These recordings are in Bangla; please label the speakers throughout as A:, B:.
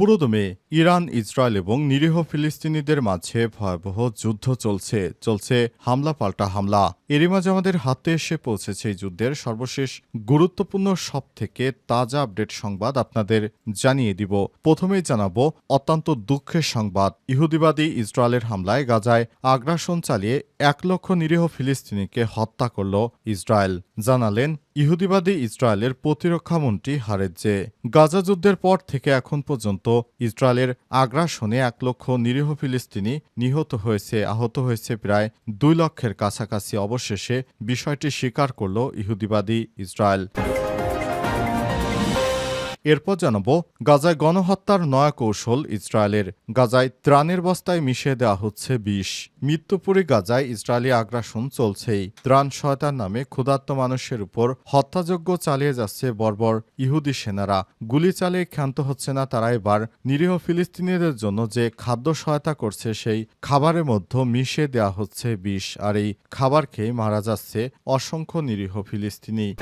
A: পুরোদমে ইরান, ইসরায়েল এবং নিরীহ ফিলিস্তিনিদের মাঝে ভয়াবহ যুদ্ধ চলছে চলছে হামলা পাল্টা হামলা। এরই মাঝে আমাদের হাতে এসে পৌঁছেছে এই যুদ্ধের সর্বশেষ গুরুত্বপূর্ণ সব থেকে তাজা আপডেট সংবাদ আপনাদের জানিয়ে দিব। প্রথমেই জানাব, অত্যন্ত দুঃখের সংবাদ। ইহুদিবাদী ইসরায়েলের হামলায় গাজায় আগ্রাসন চালিয়ে এক লক্ষ নিরীহ ফিলিস্তিনিকে হত্যা করল ইসরায়েল। জানালেন ইহুদিবাদী ইসরায়েলের প্রতিরক্ষামন্ত্রী হারেজ্জে গাজা যুদ্ধের পর থেকে এখন পর্যন্ত ইসরায়েলের আগ্রাসনে এক লক্ষ নিরীহ ফিলিস্তিনি নিহত হয়েছে, আহত হয়েছে প্রায় দুই লক্ষের কাছাকাছি। অবশেষে বিষয়টি স্বীকার করল ইহুদিবাদী ইসরায়েল। এরপর জানাব, গাজায় গণহত্যার নয়া কৌশল ইসরায়েলের। গাজায় ত্রাণের বস্তায় মিশিয়ে দেওয়া হচ্ছে বিষ। মৃত্যুপুরী গাজায় ইসরায়েলি আগ্রাসন চলছেই। ত্রাণ সহায়তার নামে ক্ষুধার্ত মানুষের উপর হত্যাযজ্ঞ চালিয়ে যাচ্ছে বর্বর ইহুদি সেনারা। গুলি চালিয়ে ক্ষান্ত হচ্ছে না তারা এবার। নিরীহ ফিলিস্তিনিদের জন্য যে খাদ্য সহায়তা করছে সেই খাবারের মধ্যে মিশিয়ে দেওয়া হচ্ছে বিষ। আর এই খাবার খেয়ে মারা যাচ্ছে অসংখ্য নিরীহ ফিলিস্তিনি।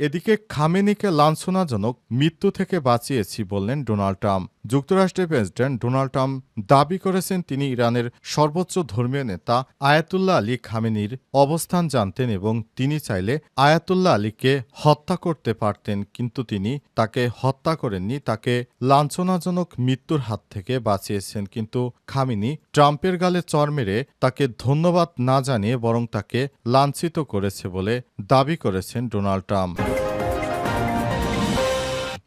A: এদিকে খামেনিকে লাঞ্ছনাজনক মৃত্যু থেকে বাঁচিয়েছি বললেন ডোনাল্ড ট্রাম্প। যুক্তরাষ্ট্রের প্রেসিডেন্ট ডোনাল্ড ট্রাম্প দাবি করেছেন তিনি ইরানের সর্বোচ্চ ধর্মীয় নেতা আয়াতুল্লাহ আলী খামেনির অবস্থান জানতেন এবং তিনি চাইলে আয়াতুল্লাহ আলীকে হত্যা করতে পারতেন, কিন্তু তিনি তাকে হত্যা করেননি, তাকে লাঞ্ছনাজনক মৃত্যুর হাত থেকে বাঁচিয়েছেন। কিন্তু খামিনি ট্রাম্পের গালে চর মেরে তাকে ধন্যবাদ না জানিয়ে বরং তাকে লাঞ্ছিত করেছে বলে দাবি করেছেন ডোনাল্ড ট্রাম্প।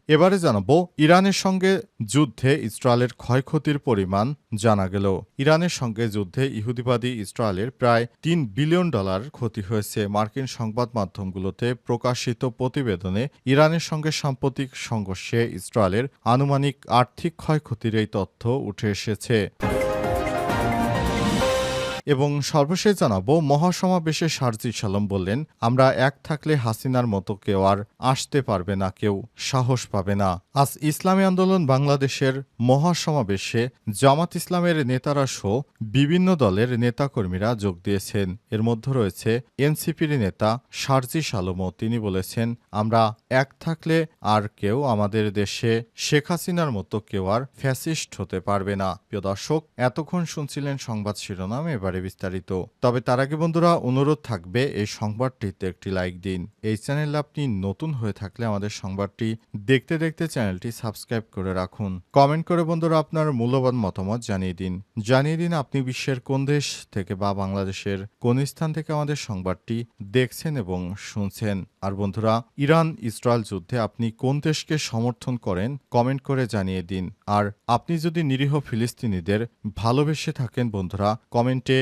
A: এবারে জানাব, ইরানের সঙ্গে যুদ্ধে ইসরায়েলের ক্ষয়ক্ষতির পরিমাণ জানা গেল। ইরানের সঙ্গে যুদ্ধে ইহুদিবাদী ইসরায়েলের প্রায় তিন বিলিয়ন ডলার ক্ষতি হয়েছে। মার্কিন সংবাদ মাধ্যমগুলোতে প্রকাশিত প্রতিবেদনে ইরানের সঙ্গে সাম্প্রতিক সংঘর্ষে ইসরায়েলের আনুমানিক আর্থিক ক্ষয়ক্ষতির এই তথ্য উঠে এসেছে। এবং সর্বশেষ জানাব, মহাসমাবেশে সারজি সালম বললেন, আমরা এক থাকলে হাসিনার মতো কেউ আর আসতে পারবে না, কেউ সাহস পাবে না। আজ ইসলামী আন্দোলন বাংলাদেশের মহাসমাবেশে জামাত ইসলামের নেতারা সহ বিভিন্ন দলের নেতাকর্মীরা যোগ দিয়েছেন। এর মধ্যে রয়েছে এনসিপির নেতা সারজি সালমও। তিনি বলেছেন, আমরা এক থাকলে আর কেউ আমাদের দেশে শেখ হাসিনার মতো কেউ আর ফ্যাসিস্ট হতে পারবে না। প্রিয় দর্শক, এতক্ষণ শুনছিলেন সংবাদ শিরোনাম, এবারে বিস্তারিত। তবে তার আগে বন্ধুরা, অনুরোধ থাকবে এই সংবাদটিতে একটি লাইক দিন। এই চ্যানেলে আপনি নতুন হয়ে থাকলে আমাদের সংবাদটি দেখতে দেখতে চ্যানেলটি সাবস্ক্রাইব করে রাখুন। কমেন্ট করে বন্ধুরা আপনার মূল্যবান মতামত জানিয়ে দিন। জানিয়ে দিন আপনি বিশ্বের কোন দেশ থেকে বা বাংলাদেশের কোন স্থান থেকে আমাদের সংবাদটি দেখছেন এবং শুনছেন। আর বন্ধুরা ইরান ইসরায়েল যুদ্ধে আপনি কোন দেশকে সমর্থন করেন কমেন্ট করে জানিয়ে দিন। আর আপনি যদি নিরীহ ফিলিস্তিনিদের ভালোবেসে থাকেন বন্ধুরা, কমেন্টে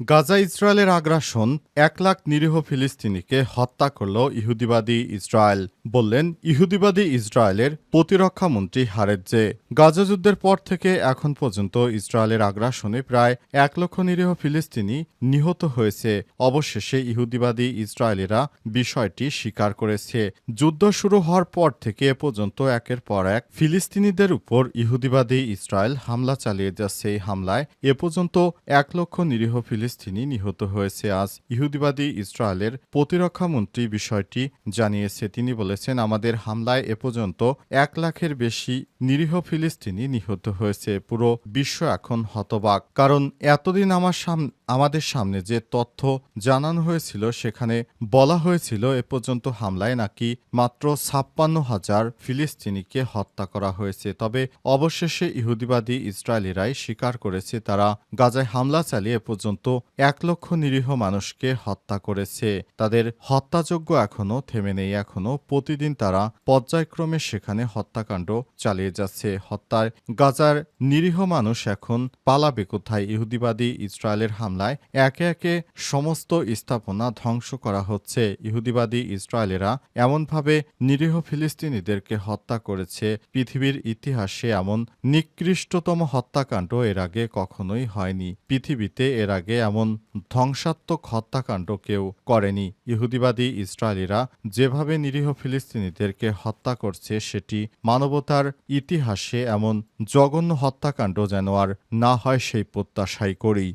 A: গাজা ইসরায়েলের আগ্রাসন এক লাখ নিরীহ ফিলিস্তিনিকে হত্যা করল ইহুদিবাদী ইসরায়েল বললেন, ইহুদিবাদী ইসরায়েলের প্রতিরক্ষা মন্ত্রী হারেজ্জে। গাজা যুদ্ধের পর থেকে এখন পর্যন্ত ইসরায়েলের আগ্রাসনে প্রায় এক লক্ষ নিরীহ ফিলিস্তিনি নিহত হয়েছে। অবশেষে ইহুদিবাদী ইসরায়েলিরা বিষয়টি স্বীকার করেছে। যুদ্ধ শুরু হওয়ার পর থেকে এ পর্যন্ত একের পর এক ফিলিস্তিনিদের উপর ইহুদিবাদী ইসরায়েল হামলা চালিয়ে যাচ্ছে। এই হামলায় এ পর্যন্ত এক লক্ষ নিরীহ ফিলিস্তিনি নিহত হয়েছে আজ। ইহুদিবাদী ইসরায়েলের প্রতিরক্ষা মন্ত্রী বিষয়টি জানিয়েছে। তিনি বলেছেন, আমাদের হামলায় এ পর্যন্ত এক লাখের বেশি নিরীহ ফিলিস্তিনি নিহত হয়েছে। পুরো বিশ্ব এখন হতবাক। কারণ এতদিন আমার সামনে আমাদের সামনে যে তথ্য জানানো হয়েছিল, সেখানে বলা হয়েছিল এ পর্যন্ত হামলায় নাকি মাত্র ছাপ্পান্ন হাজার ফিলিস্তিনিকে হত্যা করা হয়েছে। তবে অবশেষে ইহুদিবাদী ইসরায়েলিরাই স্বীকার করেছে, তারা গাজায় হামলা চালিয়ে এ পর্যন্ত এক লক্ষ নিরীহ মানুষকে হত্যা করেছে। তাদের হত্যাযোগ্য এখনও থেমে নেই। এখনও প্রতিদিন তারা পর্যায়ক্রমে সেখানে হত্যাকাণ্ড চালিয়ে যাচ্ছে। হত্যায় গাজার নিরীহ মানুষ এখন পালাবে কোথায়? ইহুদিবাদী ইসরায়েলের হামলায় একে একে সমস্ত স্থাপনা ধ্বংস করা হচ্ছে। ইহুদিবাদী ইসরায়েলেরা এমনভাবে নিরীহ ফিলিস্তিনিদেরকে হত্যা করেছে। পৃথিবীর ইতিহাসে এমন নিকৃষ্টতম হত্যাকাণ্ড এর আগে কখনোই হয়নি। পৃথিবীতে এর আগে এমন ধ্বংসাত্মক হত্যাকাণ্ড কেউ করেনি। ইহুদিবাদী ইসরায়েলিরা যেভাবে নিরীহ ফিলিস্তিনিদেরকে হত্যা করছে, সেটি মানবতার ইতিহাসে এমন জঘন্য হত্যাকাণ্ড যেন আর না হয় সেই প্রত্যাশাই করি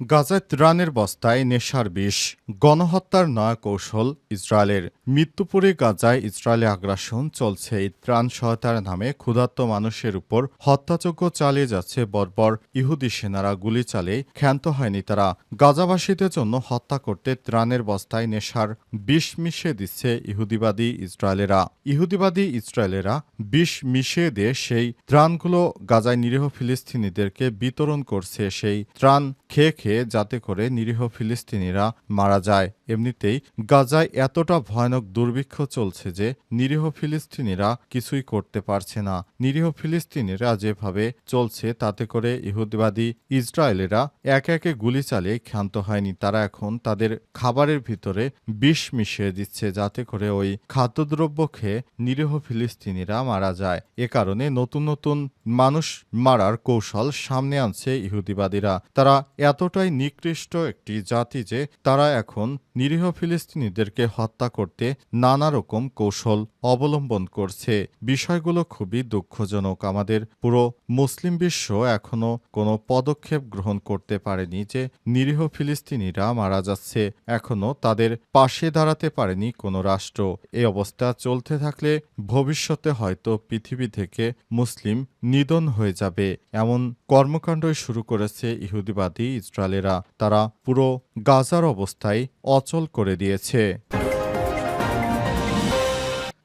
A: গাজায় ত্রাণের বস্তায় নেশার বিষ, গণহত্যার নয়া কৌশল ইসরায়েলের। মৃত্যুপুরে গাজায় ইসরায়েলে আগ্রাসন চলছে, এই ত্রাণ সহায়তার নামে ক্ষুধার্ত মানুষের উপর হত্যাযজ্ঞ চালিয়ে যাচ্ছে বর্বর ইহুদি সেনারা, গুলি চালিয়ে ক্ষান্ত হয়নি তারা। গাজাবাসীদের জন্য হত্যা করতে ত্রাণের বস্তায় নেশার বিষ মিশিয়ে দিচ্ছে ইহুদিবাদী ইসরায়েলেরা। ইহুদিবাদী ইসরায়েলেরা বিষ মিশিয়ে দিয়ে সেই ত্রাণগুলো গাজায় নিরীহ ফিলিস্তিনিদেরকে বিতরণ করছে, সেই ত্রাণ খেয়ে খেয়ে যাতে করে নিরীহ ফিলিস্তিনিরা মারা যায়। এমনিতেই গাজায় এতটা ভয়ানক দুর্ভিক্ষ চলছে যে নিরীহ ফিলিস্তিনিরা কিছুই করতে পারছে না। নিরীহ ফিলিস্তিনিরা যেভাবে চলছে, তাতে করে ইহুদিবাদী ইসরায়েলেরা একে একে গুলি চালিয়ে ক্ষান্ত হয়নি। তারা এখন তাদের খাবারের ভিতরে বিষ মিশিয়ে দিচ্ছে, যাতে করে ওই খাদ্যদ্রব্য খেয়ে নিরীহ ফিলিস্তিনিরা মারা যায়। এ কারণে নতুন নতুন মানুষ মারার কৌশল সামনে আনছে ইহুদিবাদীরা। তারা এতটাই নিকৃষ্ট একটি জাতি যে তারা এখন নিরীহ ফিলিস্তিনিদেরকে হত্যা করতে নানা রকম কৌশল অবলম্বন করছে। বিষয়গুলো খুবই দুঃখজনক। আমাদের পুরো মুসলিম বিশ্ব এখনও কোনো পদক্ষেপ গ্রহণ করতে পারেনি যে নিরীহ ফিলিস্তিনিরা মারা যাচ্ছে। এখনও তাদের পাশে দাঁড়াতে পারেনি কোনো রাষ্ট্র। এই অবস্থা চলতে থাকলে ভবিষ্যতে হয়তো পৃথিবী থেকে মুসলিম নিধন হয়ে যাবে। এমন কর্মকাণ্ডই শুরু করেছে ইহুদিবাদী ইসরায়েলেরা। তারা পুরো গাজার অবস্থায় অচল করে দিয়েছে।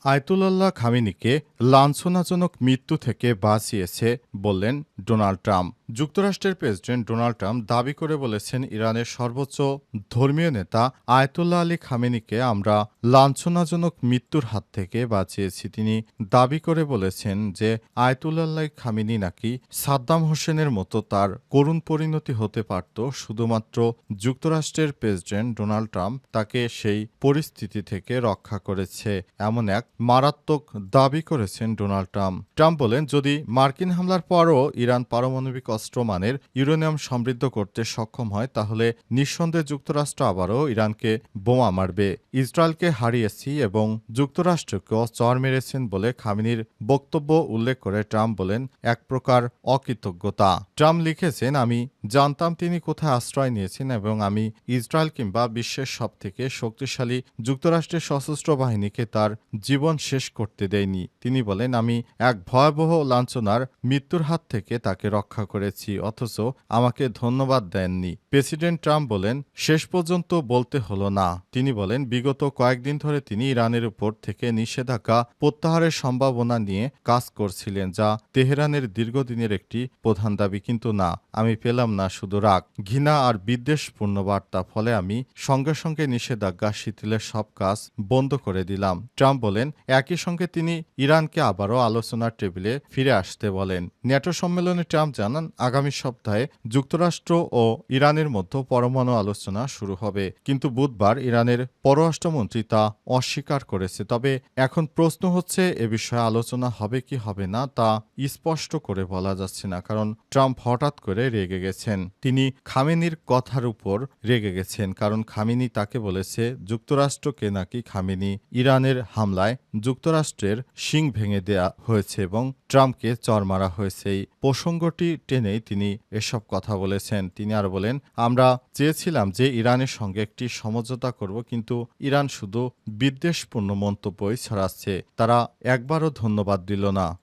A: আয়তুল্লাহ খামিনিকে লাঞ্ছনাজনক মৃত্যু থেকে বাঁচিয়েছে বললেন ডোনাল্ড ট্রাম্প। যুক্তরাষ্ট্রের প্রেসিডেন্ট ডোনাল্ড ট্রাম্প দাবি করে বলেছেন, ইরানের সর্বোচ্চ ধর্মীয় নেতা আয়তুল্লাহ আলী খামেনিকে আমরা লাঞ্ছনাজনক মৃত্যুর হাত থেকে বাঁচিয়েছি। তিনি দাবি করে বলেছেন যে, আয়তুল্লাহ খামিনি নাকি সাদ্দাম হোসেনের মতো তার করুণ পরিণতি হতে পারত। শুধুমাত্র যুক্তরাষ্ট্রের প্রেসিডেন্ট ডোনাল্ড ট্রাম্প তাকে সেই পরিস্থিতি থেকে রক্ষা করেছে। এমন এক মারাত্মক দাবি করেছেন ডোনাল্ড ট্রাম্প। ট্রাম্প বলেন, যদি মার্কিন হামলার পরও ইরান পারমাণবিক অস্ত্র মানের ইউরেনিয়াম সমৃদ্ধ করতে সক্ষম হয়, তাহলে নিঃসন্দেহে যুক্তরাষ্ট্র আবারও ইরানকে বোমা মারবে। ইসরায়েলকে হারিয়েছি এবং যুক্তরাষ্ট্রকেও চর মেরেছেন বলে খামিনির বক্তব্য উল্লেখ করে ট্রাম্প বলেন, এক প্রকার অকৃতজ্ঞতা। ট্রাম্প লিখেছেন, আমি জানতাম তিনি কোথায় আশ্রয় নিয়েছেন এবং আমি ইসরায়েল কিংবা বিশ্বের সবথেকে শক্তিশালী যুক্তরাষ্ট্রের সশস্ত্র বাহিনীকে তার জীবন শেষ করতে দেয়নি। তিনি বলেন, আমি এক ভয়াবহ লাঞ্ছনার মৃত্যুর হাত থেকে তাকে রক্ষা করেছি, অথচ আমাকে ধন্যবাদ দেননি। প্রেসিডেন্ট ট্রাম্প বলেন, শেষ পর্যন্ত বলতে হলো না। তিনি বলেন, বিগত কয়েকদিন ধরে তিনি ইরানের উপর থেকে নিষেধাজ্ঞা প্রত্যাহারের সম্ভাবনা নিয়ে কাজ করছিলেন, যা তেহরানের দীর্ঘদিনের একটি প্রধান দাবি। কিন্তু না, আমি পেলাম না শুধু রাগ, ঘৃণা আর বিদ্বেষপূর্ণ বার্তা। ফলে আমি সঙ্গে সঙ্গে নিষেধাজ্ঞা, শিথিলের সব কাজ বন্ধ করে দিলাম। ট্রাম্প বলেন একই সঙ্গে তিনি ইরানকে আবারও আলোচনার টেবিলে ফিরে আসতে বলেন। ন্যাটো সম্মেলনে ট্রাম্প জানান, আগামী সপ্তাহে যুক্তরাষ্ট্র ও ইরানের মধ্যে পরমাণু আলোচনা শুরু হবে। কিন্তু বুধবার ইরানের পররাষ্ট্রমন্ত্রী তা অস্বীকার করেছে। তবে এখন প্রশ্ন হচ্ছে, এ বিষয়ে আলোচনা হবে কি হবে না তা স্পষ্ট করে বলা যাচ্ছে না, কারণ ট্রাম্প হঠাৎ করে রেগে গেছেন। তিনি খামেনির কথার উপর রেগে গেছেন, কারণ খামিনি তাকে বলেছে, যুক্তরাষ্ট্রকে নাকি খামিনি ইরানের হামলায় যুক্তরাষ্ট্রের শিং ভেঙে দেয়া হয়েছে এবং ট্রাম্পকে চর মারা হয়েছে। এই প্রসঙ্গটি টেনেই তিনি এসব কথা বলেছেন। তিনি আর বলেন, আমরা চেয়েছিলাম যে ইরানের সঙ্গে একটি সমঝোতা করব, কিন্তু ইরান শুধু বিদ্বেষপূর্ণ মন্তব্যই ছড়াচ্ছে। তারা একবারও ধন্যবাদ দিল না।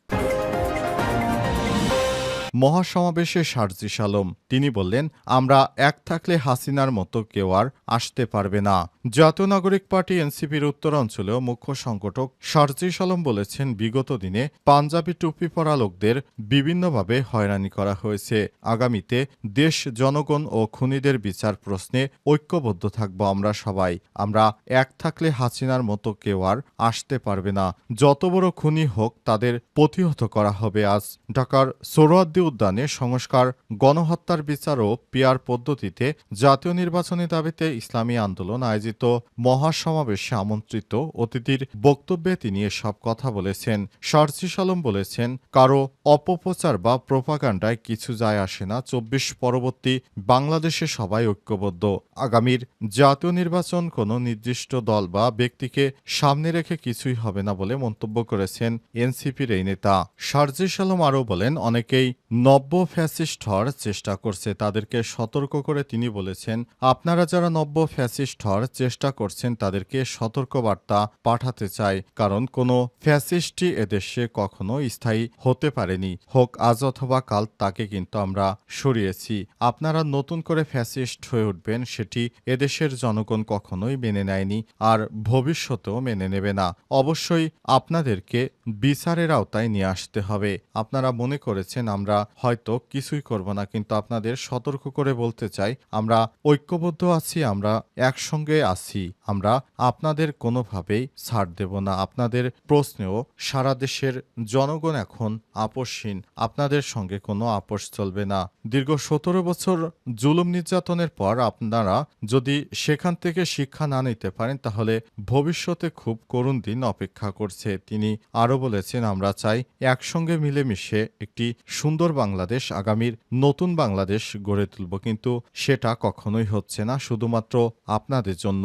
A: মহাসমাবেশে শারজিস আলম তিনি বললেন, আমরা এক থাকলে হাসিনার মতো কেউ আর আসতে পারবে না। জাতীয় নাগরিক পার্টি এনসিপির উত্তরাঞ্চলেও মুখ্য সংগঠক শারজিস আলম বলেছেন, বিগত দিনে পাঞ্জাবি টুপি পরা লোকদের বিভিন্নভাবে হয়রানি করা হয়েছে। আগামীতে দেশ, জনগণ ও খুনিদের বিচার প্রশ্নে ঐক্যবদ্ধ থাকব আমরা সবাই। আমরা এক থাকলে হাসিনার মতো কেউ আর আসতে পারবে না। যত বড় খুনি হোক, তাদের প্রতিহত করা হবে আজ। ঢাকার সোহরাদ্দি স্মৃতি উদ্যানে সংস্কার, গণহত্যার বিচার ও পিয়ার পদ্ধতিতে জাতীয় নির্বাচনী দাবিতে ইসলামী আন্দোলন আয়োজিত। মহাসমাবেশে আমন্ত্রিত অতিথির বক্তব্যে তিনি এসব কথা বলেছেন। সার্জিস আলম বলেছেন, কারও অপপ্রচার বা প্রোপাগান্ডায় কিছু যায় আসে না। চব্বিশ পরবর্তী বাংলাদেশে সবাই ঐক্যবদ্ধ। আগামীর জাতীয় নির্বাচন কোনো নির্দিষ্ট দল বা ব্যক্তিকে সামনে রেখে কিছুই হবে না বলে মন্তব্য করেছেন এনসিপির এই নেতা। সার্জিস আলম আরও বলেন, অনেকেই নব্য ফ্যাসিস্ট হওয়ার চেষ্টা করছে তাদেরকে সতর্ক করে। তিনি বলেছেন, আপনারা যারা নব্য ফ্যাসিস্ট হওয়ার চেষ্টা করছেন তাদেরকে সতর্ক বার্তা পাঠাতে চাই, কারণ কোনো ফ্যাসিস্টই এদেশে কখনো স্থায়ী হতে পারেনি। হোক, আজ অথবা কাল তাকে কিন্তু আমরা সরিয়েছি। আপনারা নতুন করে ফ্যাসিস্ট হয়ে উঠবেন, সেটি এদেশের জনগণ কখনোই মেনে নেয়নি আর ভবিষ্যতেও মেনে নেবে না। অবশ্যই আপনাদেরকে বিচারের আওতায় নিয়ে আসতে হবে। আপনারা মনে করেছেন, আমরা হয়তো কিছুই করব না, কিন্তু আপনাদের সতর্ক করে বলতে চাই, আমরা ঐক্যবদ্ধ আছি, আমরা একসঙ্গে আছি, আমরা আপনাদের কোনোভাবেই ছাড় দেব না। আপনাদের প্রশ্নেও সারা দেশের জনগণ এখন আপোষহীন, আপনাদের সঙ্গে কোনো আপোষ চলবে না। দীর্ঘ সতেরো বছর জুলুম নির্যাতনের পর আপনারা যদি সেখান থেকে শিক্ষা না নিতে পারেন, তাহলে ভবিষ্যতে খুব করুণ দিন অপেক্ষা করছে। তিনি আরও বলেছেন, আমরা চাই একসঙ্গে মিলেমিশে একটি সুন্দর বাংলাদেশ আগামীর নতুন বাংলাদেশ গড়ে তুলব, কিন্তু সেটা কখনোই হচ্ছে না, শুধুমাত্র আপনাদের জন্য।